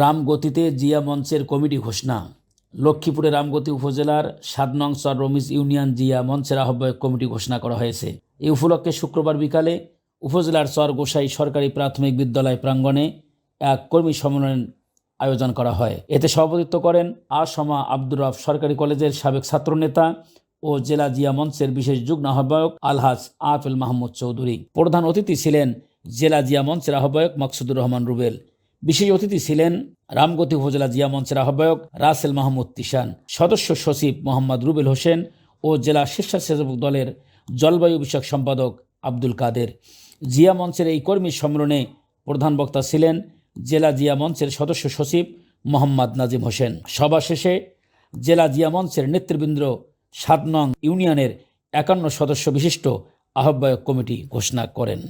রামগতিতে জিয়া মঞ্চের কমিটি ঘোষণা। লক্ষ্মীপুরে রামগতি উপজেলার সাত নং চর রমিজ ইউনিয়ন জিয়া মঞ্চের আহ্বায়ক কমিটি ঘোষণা করা হয়েছে। এই উপলক্ষে শুক্রবার বিকালে উপজেলার চর গোসাই সরকারি প্রাথমিক বিদ্যালয় প্রাঙ্গণে এক কর্মী সম্মেলন আয়োজন করা হয়। এতে সভাপতিত্ব করেন আসমা আব্দুর রফ সরকারি কলেজের সাবেক ছাত্রনেতা ও জেলা জিয়া মঞ্চের বিশেষ যুগ্ম আহ্বায়ক আলহাজ আফেল মাহমুদ চৌধুরী। প্রধান অতিথি ছিলেন জেলা জিয়া মঞ্চের আহ্বায়ক মকসুদুর রহমান রুবেল। বিশেষ অতিথি ছিলেন রামগতি উপজেলা জিয়া মঞ্চের আহ্বায়ক রাসেল মাহমুদ তিশান, সদস্য সচিব মোহাম্মদ রুবেল হোসেন ও জেলা স্বেচ্ছাসেবক দলের জলবায়ু বিষয়ক সম্পাদক আব্দুল কাদের। জিয়া মঞ্চের এই কর্মী সম্মেলনে প্রধান বক্তা ছিলেন জেলা জিয়া মঞ্চের সদস্য সচিব মোহাম্মদ নাজিম হোসেন। সভা শেষে জেলা জিয়া মঞ্চের নেতৃবৃন্দ সাত নং ইউনিয়নের একান্ন সদস্য বিশিষ্ট আহ্বায়ক কমিটি ঘোষণা করেন।